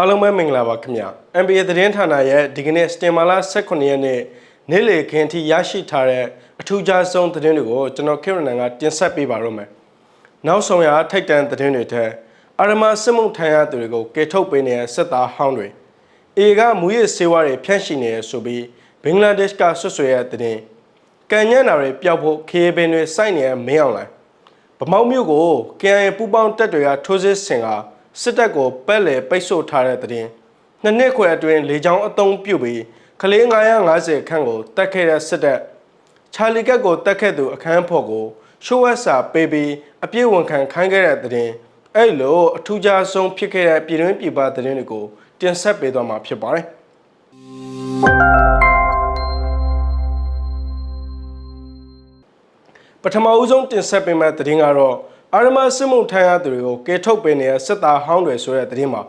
အားလုံးပဲမင်္ဂလာပါခင်ဗျာ NBA သတင်းဌာနရဲ့ဒီကနေ့စတင်မာလာ18ရက်နေ့နေ့လည်ခင်းထိရရှိထားတဲ့အထူးခြားဆုံးသတင်းတွေကိုကျွန်တော်ခေရနန်ကတင်ဆက်ပေးပါရမယ်နောက်ဆုံးရထိုက်တန်သတင်းတွေထက်အာရမစစ်မှုထမ်းရသူတွေကိုကေထုတ်ပေးနေတဲ့စစ်သားဟောင်းတွေအေကမူရစ်ဆေးဝါးတွေဖြန့်ရှိနေရဆိုပြီးဘင်္ဂလားဒေ့ရှ်ကဆွဆွဲရတဲ့သတင်းကန်ညံ့တာတွေပျောက်ဖို့ခေပင်တွေစိုက်နေတဲ့မင်းအောင်လိုင်းဗမောက်မြို့ကို KIA ပူပေါင်းတပ်တွေကထိုးစစ်ဆင်က စစ်တပ်ကိုပက်လေပိတ်ဆို့ထားတဲ့တဲ့တင်နှစ်နှစ်ခွဲအတွင်းလေကြောင်းအုံပြုတ်ပြီးကလေး950ခန့်ကိုတက်ခဲ့တဲ့စစ်တပ်ချာလီကတ်ကိုတက်ခဲ့သူအခန်းဖော်ကိုရှိုးဝက်စာပေးပြီးအပြည့်ဝန်ခံခိုင်းခဲ့တဲ့တဲ့တင်အဲ့လိုအထူးခြားဆုံးဖြစ်ခဲ့တဲ့ပြည်တွင်းပြည်ပတဲ့တင်တွေကိုတင်ဆက်ပေးသွားမှာဖြစ်ပါတယ်ပထမဦးဆုံးတင်ဆက်ပေးမယ့်သတင်းကတော့ အာရမစစ်မှုထမ်းရသူတွေကိုကဲထုတ်ပေးနေတဲ့စစ်သားဟောင်းတွေဆိုတဲ့သတင်းမှာ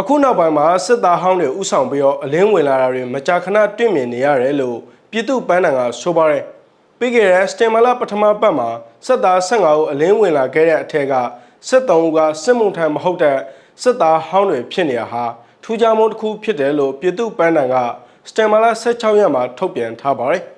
အခုနောက်ပိုင်းမှာစစ်သားဟောင်းတွေဥဆောင်ပြီးတော့အလင်းဝင်လာတာတွေမကြာခဏတွေ့မြင်နေရတယ်လို့ပြည်သူ့ပန်းတန်ကဆိုပါတယ်ပြီးခဲ့တဲ့စတင်မလာပထမပတ်မှာစစ်သား15ဦးအလင်းဝင်လာခဲ့တဲ့အထက်ကစစ်သုံးဦးကစစ်မှုထမ်းမဟုတ်တဲ့စစ်သားဟောင်းတွေဖြစ်နေတာဟာထူးခြားမှုတစ်ခုဖြစ်တယ်လို့ပြည်သူ့ပန်းတန်ကစတင်မလာ16ရက်မှာထုတ်ပြန်ထားပါတယ်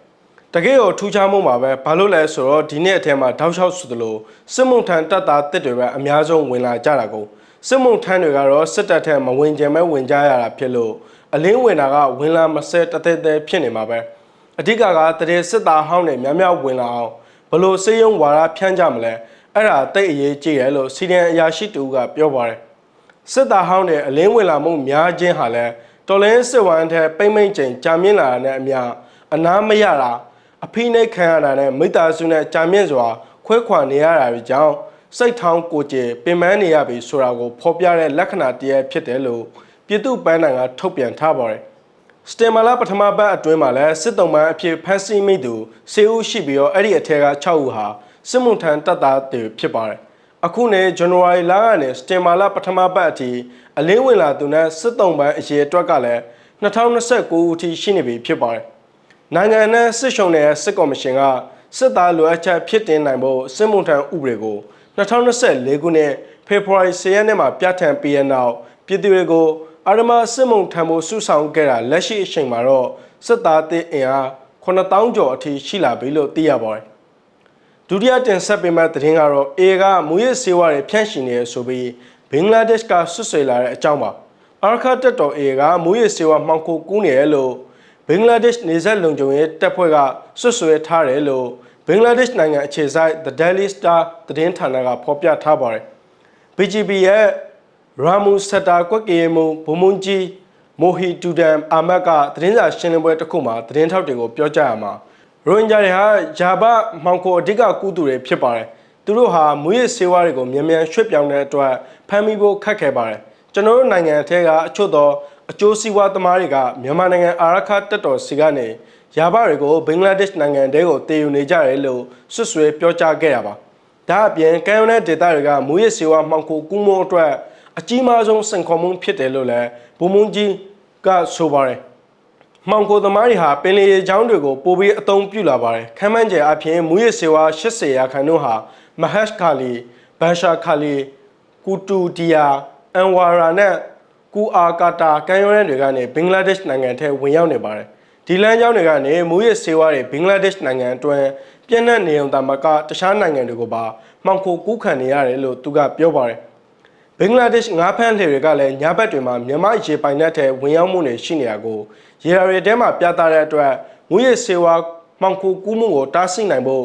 တကယ်ရောထူးခြားမှုမှာပဲဘာလို့လဲဆိုတော့ဒီနေ့အထက်မှာတောက်လျှောက်ဆိုသလိုစစ်မှုထမ်းတပ်သားတစ်တွေပဲအများဆုံးဝင်လာကြတာကိုစစ်မှုထမ်းတွေကတော့စစ်တပ်ထက်မဝင်ကြမဲ့ဝင်ကြရတာဖြစ်လို့အလင်းဝင်တာကဝင်လာမစဲတသက်သက်ဖြစ်နေမှာပဲအဓိကကတရေစစ်သားဟောင်းတွေများများဝင်လာအောင်ဘလို့စေယုံဝါဒဖြန့်ကြမလဲအဲ့ဒါတိတ်အရေးကြီးတယ်လို့စီဒီအန်အရာရှိတူကပြောပါတယ်စစ်သားဟောင်းတဲ့အလင်းဝင်လာမှုများခြင်းဟာလည်းတော်လင်းစစ်ဝမ်းတဲ့ပိမ့်မိန်ချိန်ကြာမြင့်လာတဲ့အမျှအနာမရတာ အဖိနှိတ်ခံရတာနဲ့မိသားစုနဲ့ကြာမြင့်စွာ ခွဲခွာနေရတာတွေကြောင့်စိတ်ထောင်းကိုကြည်ပင်ပန်းနေရပြီဆိုတာကိုဖော်ပြတဲ့လက္ခဏာတည်းဖြစ်တယ်လို့ပြည်သူ့ပန်းတိုင်ကထုတ်ပြန်ထားပါတယ်စတင်မာလာပထမပတ်အတွင်းမှာလည်းစစ်တုံးပန်းအဖြစ်ဖမ်းဆီးမိသူစေဦးရှိပြီးတော့အဲ့ဒီအထက်က6ဦးဟာစစ်မှုထမ်းတပ်သားတွေဖြစ်ပါတယ်အခုနဲ့ဇန်နဝါရီလကနေစတင်မာလပထမပတ်အထိအလင်းဝင်လာသူနဲ့စစ်တုံးပန်းအရေးအတွက်ကလည်း2029ခုအထိရှိနေပြီဖြစ်ပါတယ်။ နိုင်ငံနဲ့စစ်ရှုံတဲ့စစ်ကော်မရှင်ကစစ်သားလိုအပ်ချက်ဖြစ်တင်နိုင်ဖို့စစ်မှုထမ်းဥပဒေကို2024ခုနှစ်ဖေဖော်ဝါရီ10ရက်နေ့မှာပြဋ္ဌာန်းပြီးတဲ့နောက်ပြည်သူတွေကိုအာရမစစ်မှုထမ်းမှုစုဆောင်ခဲ့တာလက်ရှိအချိန်မှာတော့စစ်သားအင်အား9000ကျော်အထိရှိလာပြီလို့သိရပါတယ်။ဒုတိယတင်ဆက်ပေးမယ့်သတင်းကတော့အေကမူရစ်ဆေးဝါးတွေဖြန့်ရှင်နေရဆိုပြီးဘင်္ဂလားဒေ့ရှ်ကဆွတ်ဆွေလာတဲ့အကြောင်းပါအာခါတက်တော်အေကမူရစ်ဆေးဝါးမှောင်ခိုကူးနေတယ်လို့ ဘင်္ဂလားဒေ့ရှ်နေဆက်လုံခြုံရေးတပ်ဖွဲ့ကဆွတ်ဆွေထားတယ်လို့ဘင်္ဂလားဒေ့ရှ်နိုင်ငံအခြေစိုက် The Daily Star သတင်းဌာနကဖော်ပြထားပါတယ် BGB ရဲ့ရာမူစတာကွက်ကရေမုံဘုံမုံကြီးမိုဟီတူဒမ်အာမတ်ကသတင်းစာရှင်းလင်းပွဲတစ်ခုမှာသတင်းထောက်တွေကိုပြောကြားရမှာရိုဟင်ဂျာတွေဟာဂျာဘမှောင်ခိုအဓိကကူးသူတွေဖြစ်ပါတယ်သူတို့ဟာမူရစ်ဆေးဝါးတွေကိုမြန်မြန်ရွှေ့ပြောင်းတဲ့အတွက်ဖမ်းမိဖို့ခက်ခဲပါတယ်ကျွန်တော်တို့နိုင်ငံအထက်ကအချို့သော အကျိုးစီးပွားသမားတွေကမြန်မာနိုင်ငံအာရခတက်တော်စီကနေယာဘတွေကိုဘင်္ဂလားဒေ့ရှ်နိုင်ငံတဲကိုတည်ယူနေကြတယ်လို့ဆွဆွဲပြောကြားခဲ့တာပါဒါအပြင်ကံရုံးတဲ့ဒေတာတွေကမူရစ်စေဝါမှောင်ခိုကူးမှုအတွက်အကြီးမားဆုံးစင်ခေါ်မှုဖြစ်တယ်လို့လည်းဘုံမုံကြီးကဆိုပါတယ်။မှောင်ခိုသမားတွေဟာပင်လယ်ရေချောင်းတွေကိုပိုပြီးအသုံးပြုလာပါတယ်။ခမ်းမန်းကျယ်အပြင်မူရစ်စေဝါ80ရာခိုင်နှုန်းဟာမဟက်ခါလီဘန်ရှာခါလီကူတူဒီယာအန်ဝါရာနဲ့ ကူအာကာတာကမ်းရိုးတန်းတွေကနေဘင်္ဂလားဒေ့ရှ်နိုင်ငံထဲဝင်ရောက်နေပါတယ်။ဒီလမ်းကြောင်းတွေကနေမူရစ်ဆေးဝါးတွေဘင်္ဂလားဒေ့ရှ်နိုင်ငံအတွင်းပြန့်နှံ့နေုံတာမကတခြားနိုင်ငံတွေကိုပါမှောင်ခိုကူးခံနေရတယ်လို့သူကပြောပါတယ်။ဘင်္ဂလားဒေ့ရှ်ငါးဖမ်းလှေတွေကလည်းညဘက်တွေမှာမြန်မာရေပိုင်နက်ထဲဝင်ရောက်မှုတွေရှိနေတာကိုရေရာတွေထဲမှာပြသတဲ့အတွက်မူရစ်ဆေးဝါးမှောင်ခိုကူးမှုကိုတားဆီးနိုင်ဖို့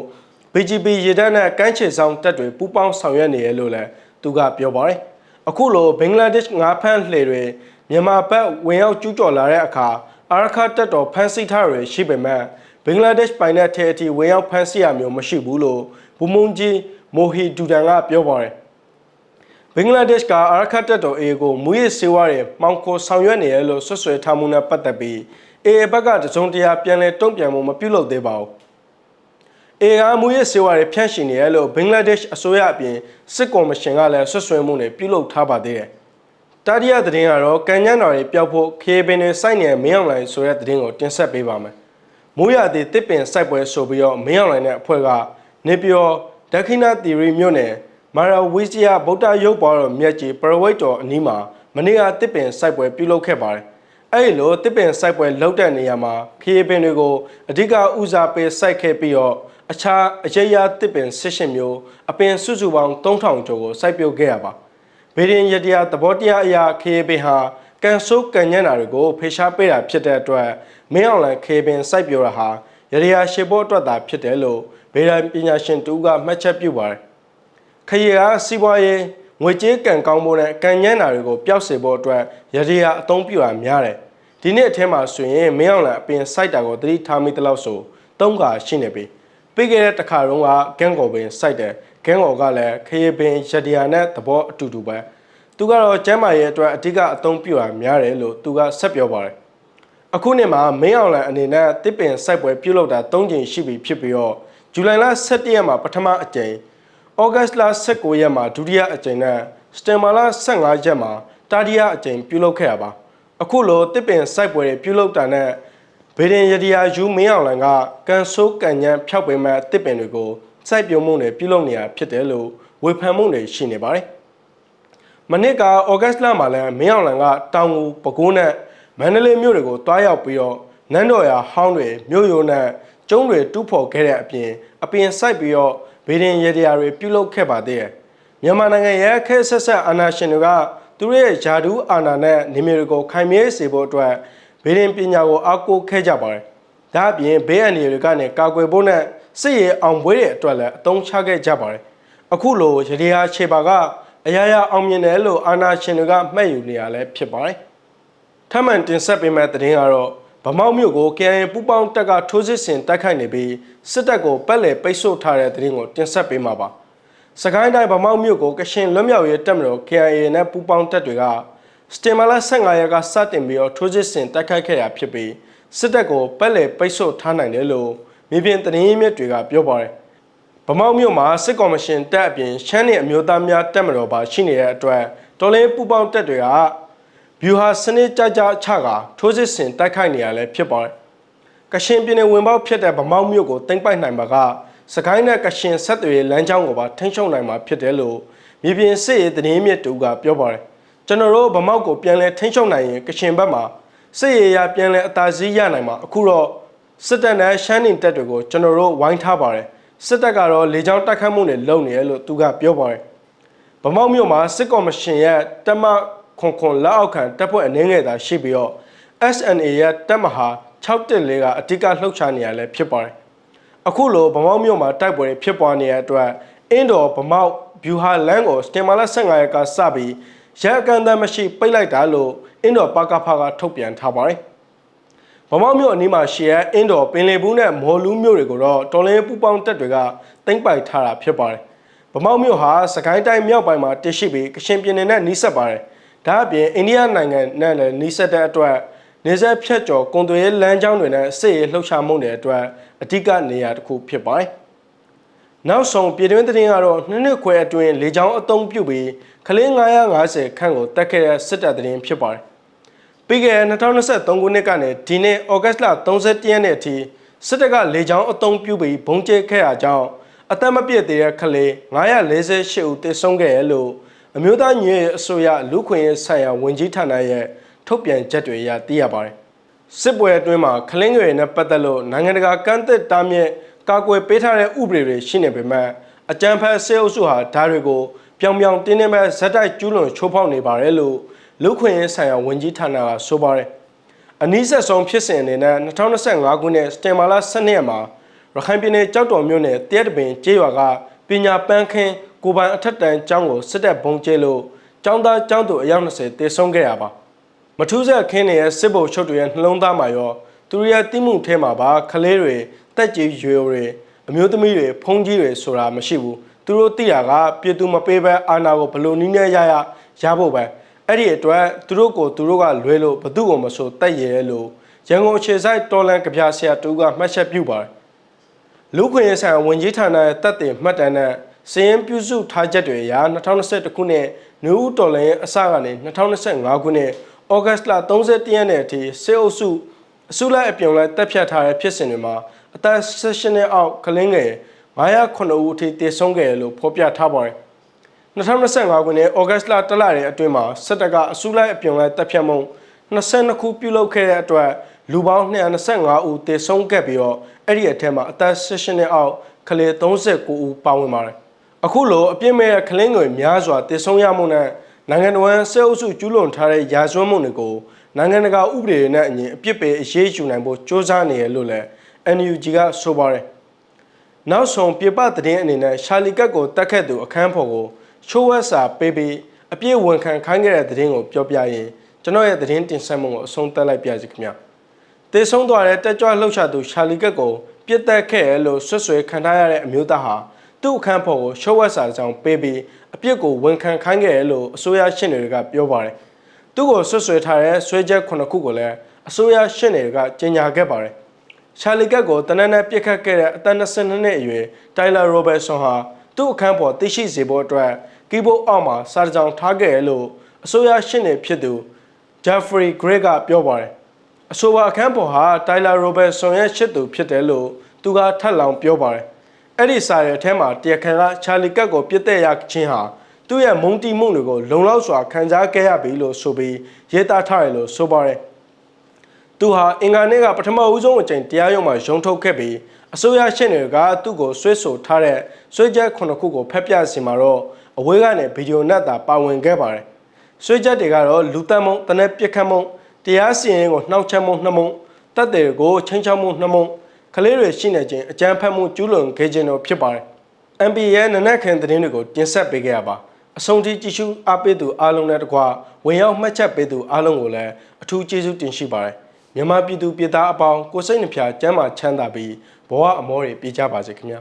BGP ရေတပ်နဲ့ကမ်းခြေဆောင်တပ်တွေပူးပေါင်းဆောင်ရွက်နေရလို့လည်းသူကပြောပါတယ်။ အခုလိုဘင်္ဂလားဒေ့ရှ်ငါးဖမ်းလှေတွေမြန်မာဘက်ဝင်ရောက်ကျူးကျော်လာတဲ့အခါအာရခတက်တော်ဖမ်းဆီးထားတွေရှိပေမဲ့ဘင်္ဂလားဒေ့ရှ်ပိုင်နက်ထဲအထိဝင်ရောက်ဖမ်းဆီးရမျိုးမရှိဘူးလို့ဘူမုံကြီးမိုဟီဒူဒန်ကပြောပါတယ်။ဘင်္ဂလားဒေ့ရှ်ကအာရခတ်တပ်တော် AA ကိုမူရစ်ဆေးဝါးတွေမှောင်ခိုဆောင်ရွက်နေရလို့ဆွဆွဲထားမှုနဲ့ပတ်သက်ပြီး AA ဘက်ကတစုံတရာပြန်လည်တုံ့ပြန်မှုမပြုလုပ်သေးပါဘူး။ AA ကမူရစ်ဆေးဝါးတွေဖြန့်ရှင်နေရလို့ဘင်္ဂလားဒေ့ရှ်အစိုးရအပြင်စစ်ကော်မရှင်ကလည်းဆွဆွဲမှုတွေပြုလုပ်ထားပါသေးတယ်။တတိယသတင်းကတော့ကန်ညံ့တော်တွေပျောက်ဖို့ခေပင်တွေစိုက်နေတဲ့မင်းအောင်လိုင်ဆိုတဲ့သတင်းကိုတင်ဆက်ပေးပါမယ်။မိုးရသည်တစ်ပင်စိုက်ပွဲဆိုပြီးတော့မင်းအောင်လိုင်တဲ့အဖွဲ့ကနေပြောဒက္ခိဏသီရိမြို့နယ်မာရဝိဇ္ဇယဗုဒ္ဓရုပ်ပေါ်တော်မြတ်ကြီးပရဝိတ်တော်အနီးမှာမနေ့ကတစ်ပင်စိုက်ပွဲပြုလုပ်ခဲ့ပါတယ်။အဲဒီလိုတစ်ပင်စိုက်ပွဲလုပ်တဲ့နေရာမှာခရီးပင်တွေကိုအဓိကဦးစားပေးစိုက်ခဲ့ပြီးတော့ အခြားအရေးရတစ်ပင်ဆစ်ရှင်မျိုးအပင်စုစုပေါင်း3000ကျော်ကိုစိုက်ပျိုးခဲ့ရပါ။ဗေဒင်ရတရားသဘောတရားအရာခရီးပင်ဟာကန်ဆိုးကန်ညံ့တာတွေကိုဖေရှားပေးတာဖြစ်တဲ့အတွက်မင်းအောင်လန်ခေပင်စိုက်ပျိုးတာဟာရတရားရှေဖို့အတွက်သာဖြစ်တယ်လို့ဗေဒန်ပညာရှင်တူကမှတ်ချက်ပြုပါတယ်။ခရီးကစီးပွားရေးငွေကြေးကံကောင်းဖို့နဲ့ကံညံ့တာတွေကိုပျောက်စေဖို့အတွက်ရတရားအသုံးပြုတာများတယ်။ဒီနေ့အထက်မှာဆိုရင်မင်းအောင်လန်အပင်စိုက်တာကိုသတိထားမိသလောက်ဆိုသုံးခါရှိနေပြီ။ ပြီးခဲ့တဲ့တစ်ခါတုန်းကဂန်ကော်ပင်စိုက်တယ်။ဂန်ကော်ကလည်းခရီးပင်ရတရားနဲ့သဘောအတူတူပဲ။သူကတော့ကျမ်းမာရေးအတွက်အဓိကအသုံးပြုတာများတယ်လို့သူကဆက်ပြောပါတယ်။အခုနှစ်မှာမင်းအောင်လန်အနေနဲ့တစ်ပင်စိုက်ပွဲပြုလုပ်တာ၃ကြိမ်ရှိပြီဖြစ်ပြီးတော့ဇူလိုင်လ17ရက်မှာပထမအကြိမ်ဩဂတ်လ19ရက်မှာဒုတိယအကြိမ်နဲ့စတင်ဘာလ15ရက်မှာတတိယအကြိမ်ပြုလုပ်ခဲ့တာပါအခုလိုတစ်ပင်စိုက်ပွဲတွေပြုလုပ်တာနဲ့ ဗေဒင်ရဒီယာယူမင်းအောင်လန်ကကန်ဆိုးကန်ညံဖျောက်ပေးမဲ့တစ်ပင်တွေကိုစိုက်ပြုံမှုတွေပြုလုပ်နေတာဖြစ်တယ်လို့ဝေဖန်မှုတွေရှိနေပါတယ်မနစ်ကဩဂတ်လမှာလည်းမင်းအောင်လန်ကတောင်ငူပကိုးနဲ့မန္တလေးမြို့တွေကိုတွားရောက်ပြီးတော့နန်းတော်ရာဟောင်းတွေမြို့ရိုးနဲ့ကျုံးတွေတူးဖော်ခဲ့တဲ့အပြင်အပြင်စိုက်ပြီးတော့ဗေဒင်ရတရားတွေပြုလုပ်ခဲ့ပါသေးတယ်။မြန်မာနိုင်ငံရဲ့အခက်ဆက်ဆက်အာဏာရှင်တွေကသူတို့ရဲ့ယာဒူးအာဏာနဲ့နေမျိုးတွေကိုခိုင်မြဲစေဖို့အတွက် ဗေဒင်ပညာကိုအားကိုးခဲ့ကြပါတယ်။ဒါအပြင်ဘေးအန္တရာယ်တွေကနေကာကွယ်ဖို့နဲ့စစ်ရေးအောင်ပွဲတွေအတွက်လည်းအသုံးချခဲ့ကြပါတယ်။အခုလိုရတရားခြေပါကအရာရာအောင်မြင်တယ်လို့အာဏာရှင်တွေကမှတ်ယူနေရလဲဖြစ်ပါတယ်။ထပ်မံတင်ဆက်ပေးမယ့်သတင်းကတော့ဗမောက်မြို့ကို KIA ပူပေါင်းတပ်ကထိုးစစ်ဆင်တိုက်ခိုက်နေပြီးစစ်တပ်ကိုပက်လက်ပိတ်ဆို့ထားတဲ့သတင်းကိုတင်ဆက်ပေးမှာပါ။စကိုင်းတိုင်းဗမောက်မြို့ကိုကရှင်လွတ်မြောက်ရေးတပ်မတော် KIA နဲ့ပူပေါင်းတပ်တွေက စတင်မာလာ15ရက်ကစတင်ပြီးတော့ထိုးစစ်ဆင်တိုက်ခိုက်ခဲ့တာဖြစ်ပြီးစစ်တပ်ကိုပက်လက်ပိတ်ဆို့ထားနိုင်တယ်လို့မြေပြင်သတင်းမြစ်တွေကပြောပါတယ်။ဗမောက်မြို့မှာစစ်ကော်မရှင်တပ်အပြင်ရှမ်းနယ်အမျိုးသားများတပ်မတော်ပါရှိနေတဲ့အတွက်တော်လင်းပူပေါင်းတပ်တွေကဗျူဟာစနစ်ကြကြချကထိုးစစ်ဆင်တိုက်ခိုက်နေရလဲဖြစ်ပါတယ်။ကရှင်ပြည်နယ်ဝင်ပေါက်ဖြစ်တဲ့ဗမောက်မြို့ကိုတင်ပိုက်နိုင်မှာကစကိုင်းနဲ့ကရှင်ဆက်သွယ်လမ်းကြောင်းကိုပါထိန်းချုပ်နိုင်မှာဖြစ်တယ်လို့မြေပြင်စစ်ရေးသတင်းမြစ်တူကပြောပါတယ်။ ကျွန်တော်တို့ဗမောက်ကိုပြန်လဲထိန်းချုပ်နိုင်ရင်ကရှင်ဘက်မှာစစ်ရေးရပြန်လဲအသာစီးရနိုင်မှာအခုတော့စစ်တပ်နဲ့ရှမ်းနေတပ်တွေကိုကျွန်တော်တို့ဝိုင်းထားပါတယ်။စစ်တပ်ကတော့လေကြောင်းတိုက်ခတ်မှုတွေလုပ်နေတယ်လို့သူကပြောပါတယ်။ဗမောက်မြို့မှာစစ်ကော်မရှင်ရဲ့တမခွန်ခွန်လက်အောက်ခံတပ်ဖွဲ့အနေငယ်သာရှိပြီးတော့ SNA ရဲ့တပ်မဟာ614ကအဓိကလှုပ်ရှားနေရလဲဖြစ်ပါတယ်။အခုလိုဗမောက်မြို့မှာတိုက်ပွဲတွေဖြစ်ပွားနေတဲ့အတွက်အင်းတော်ဗမောက်ဗျူဟာလန်ကိုစတင်မာလာ15ရက်ကစပြီး ရက်အကန်တမ်းမရှိပိတ်လိုက်တာလို့အင်းတော်ပါကဖာကထုတ်ပြန်ထားပါတယ်။ဗမောက်မြို့အနီးမှာရှီရဲအင်းတော်ပင်လယ်ဘူးနဲ့မော်လူးမြို့တွေကိုတော့တော်လင်းပူပေါင်းတပ်တွေကတင်ပိုက်ထားတာဖြစ်ပါတယ်။ဗမောက်မြို့ဟာစကိုင်းတိုင်းမြောက်ပိုင်းမှာတရှိပြီးကရှင်ပြည်နယ်နဲ့နီးစပ်ပါတယ်။ဒါအပြင်အိန္ဒိယနိုင်ငံနဲ့လည်းနီးစပ်တဲ့အတွက်နေဆက်ဖြတ်ကျော်ကွန်သွေးလမ်းကြောင်းတွေနဲ့စစ်ရေးလှုပ်ရှားမှုတွေအတွက်အဓိကနေရာတစ်ခုဖြစ်ပါတယ်။ နောက်ဆုံးပြည်တွင်းသတင်းကတော့နှစ်နှစ်ခွဲအတွင်းလေကြောင်းအုံပြုပြီးကလေး950ခန့်ကိုတက်ခဲ့တဲ့စစ်တပ်သတင်းဖြစ်ပါတယ်။ပြီးခဲ့တဲ့2023ခုနှစ်ကနေဒီနေ့ဩဂတ်လ31ရက်နေ့အထိစစ်တပ်ကလေကြောင်းအုံပြုပြီးဘုံကျဲခဲ့တာကြောင့်အသက်မပြည့်သေးတဲ့ကလေး948ဦးသေဆုံးခဲ့ရလို့အမျိုးသားညီညွတ်ရေးအစိုးရလူခွင့်ရေးဆိုင်ရာဝန်ကြီးဌာနရဲ့ထုတ်ပြန်ချက်တွေအရသိရပါတယ်။စစ်ပွဲအတွင်းမှာခလင်းငွေနဲ့ပတ်သက်လို့နိုင်ငံတကာကန့်သက်တားမြစ် ကာကွယ်ပေးထားတဲ့ဥပဒေတွေရှိနေပေမဲ့အကြံဖက်ဆေးအုပ်စုဟာဒါတွေကိုပြောင်ပြောင်တင်းတင်းပဲဇက်တိုက်ကျူးလွန်ချိုးဖောက်နေပါတယ်လို့လူခွင့်ရေးဆိုင်ရာဝန်ကြီးဌာနကဆိုပါတယ်။အနည်းဆက်ဆုံးဖြစ်စဉ်အနေနဲ့2025ခုနှစ်စတင်မာလာ12ရက်မှာရခိုင်ပြည်နယ်ကြောက်တော်မြို့နယ်တရက်တပင်ကျေးရွာကပညာပန်းခင်းကိုပိုင်အထက်တန်းကျောင်းကိုစစ်တပ်ဘုံကျဲလို့ကျောင်းသားကျောင်းသူအယောက်20တေဆုံးခဲ့ရပါမထူးဆက်ခင်းနေတဲ့စစ်ဘုံချုပ်တွေရဲ့နှလုံးသားမှာရော သူတို့ရဲ့တိမှုထဲမှာပါခလေးတွေတက်ကြီးရွယ်တွေအမျိုးသမီးတွေဖုန်းကြီးတွေဆိုတာမရှိဘူးသူတို့သိတာကပြည်သူမပေးဘဲအာဏာကိုဘလို့နည်းနဲ့ရရရဖို့ပဲအဲ့ဒီအတွက်သူတို့ကိုသူတို့ကလွဲလို့ဘသူ့ကိုမဆိုတက်ရဲလို့ရန်ကုန်အခြေဆိုင်တော်လန်ကြပြဆရာတူကမှတ်ချက်ပြုပါတယ်လူခွင့်ရေးဆိုင်ဝန်ကြီးဌာနရဲ့တပ်တင်မှတ်တမ်းနဲ့စည်ရင်ပြုစုထားချက်တွေအရ2021ခုနှစ်နယူးတော်လန်ရဲ့အစကနေ2025ခုနှစ်ဩဂတ်လ31ရက်နေ့အထိစေအုပ်စု အစုလိုက်အပြုံလိုက်တက်ဖြတ်ထားတဲ့ဖြစ်စဉ်တွေမှာအသက်16နှစ်အောက်ကလင်းငယ်909ဦးအထိတည်ဆုံးခဲ့တယ်လို့ဖော်ပြထားပါတယ်။2025ခုနှစ်ဩဂတ်လတလရဲ့အတွင်းမှာစစ်တပ်ကအစုလိုက်အပြုံလိုက်တပ်ဖြတ်မှု22ခုပြုလုပ်ခဲ့တဲ့အတွက်လူပေါင်း225ဦးသေဆုံးခဲ့ပြီးတော့အဲ့ဒီအထက်မှာအသက်16နှစ်အောက်ကလေး39ဦးပါဝင်ပါတယ်အခုလိုအပြစ်မဲ့တဲ့ကလင်းငွေများစွာသေဆုံးရမှုနဲ့ နိုင်ငံတော်ဝန်ဆဲအုပ်စုကျူးလွန်ထားတဲ့ရာဇဝတ်မှုတွေကိုနိုင်ငံတကာဥပဒေတွေနဲ့အညီအပြစ်ပေးအရေးယူနိုင်ဖို့စ조사နေရလို့လည်း NUG ကဆိုပါတယ်နောက်ဆုံးပြပသတင်းအနေနဲ့ရှာလီကတ်ကိုတက်ခတ်သူအခန်းဖော်ကိုချိုးဝက်စာပေးပြီးအပြည့်ဝန်ခံခိုင်းခဲ့တဲ့သတင်းကိုပြောပြရင်ကျွန်တော်ရဲ့သတင်းတင်ဆက်မှုကိုအဆုံးသတ်လိုက်ပါစီခင်ဗျာတေဆုံးသွားတဲ့တက်ကြွလှုပ်ရှားသူရှာလီကတ်ကိုပြစ်တက်ခဲ့ရလို့ဆွဆွဲခံထားရတဲ့အမျိုးသားဟာ သူ့အခန်းဖော်ကိုချိုးဝက်စာကြောင့်ပေးပြီးအပြစ်ကိုဝန်ခံခိုင်းခဲ့ရလို့အစိုးရရှင်းတွေကပြောပါတယ်သူ့ကိုဆွဆွဲထားတဲ့ဆွဲချက်ခုနှစ်ခုကိုလည်းအစိုးရရှင်းတွေကကြေညာခဲ့ပါတယ်ရှာလီကတ်ကိုတနက်နဲ့ပြစ်ခတ်ခဲ့တဲ့အသက်22နှစ်အရွယ်တိုင်လာရိုဘယ်ဆွန်ဟာသူ့အခန်းပေါ်သိရှိစေဖို့အတွက်ကီးဘုတ်အောက်မှာစာတစ်ကြောင်ထားခဲ့ရလို့အစိုးရရှင်းနေဖြစ်သူဂျက်ဖရီဂရစ်ကပြောပါတယ်အဆိုပါအခန်းပေါ်ဟာတိုင်လာရိုဘယ်ဆွန်ရဲ့ရှစ်သူဖြစ်တယ်လို့သူကထပ်လောင်းပြောပါတယ် အဲ့ဒီစာရဲ့အထက်မှာတရားခံကချာလီကတ်ကိုပြစ်တဲ့ရချင်းဟာသူ့ရဲ့မုံတီမှုတွေကိုလုံလောက်စွာခံစားခဲ့ရပြီလို့ဆိုပြီးရေးသားထားတယ်လို့ဆိုပါတယ်သူဟာအင်္ဂါနေ့ကပထမဦးဆုံးအကြိမ်တရားရုံးမှာရုံးထုတ်ခဲ့ပြီးအစိုးရရှင်းတွေကသူ့ကိုဆွဲဆိုထားတဲ့ဆွဲချက်ခုနှစ်ခုကိုဖက်ပြစီမှာတော့အဝေးကနေဗီဒီယိုနဲ့သာပါဝင်ခဲ့ပါတယ်။ဆွဲချက်တွေကတော့လူတက်မုံတနက်ပြစ်ခတ်မုံတရားစီရင်ကိုနှောက်ချက်မုံနှမုံတပ်တွေကိုချင်းချောက်မုံနှမုံ ကလေးတွေရှိနေခြင်းအကြမ်းဖက်မှုကျူးလွန်ခဲ့ခြင်းတို့ဖြစ်ပါတယ်။ MB ရဲ့နနက်ခင်းသတင်းတွေကိုတင်ဆက်ပေးခဲ့ရပါအဆုံးထိကြည့်ရှုအားပေးသူအားလုံးနဲ့တကွာဝင်ရောက်မှတ်ချက်ပေးသူအားလုံးကိုလည်းအထူးကျေးဇူးတင်ရှိပါတယ်မြန်မာပြည်သူပြည်သားအပေါင်းကိုစိတ်နှဖျားကျမ်းမာချမ်းသာပြီးဘဝအမောတွေပြည့်ကြပါစေခင်ဗျာ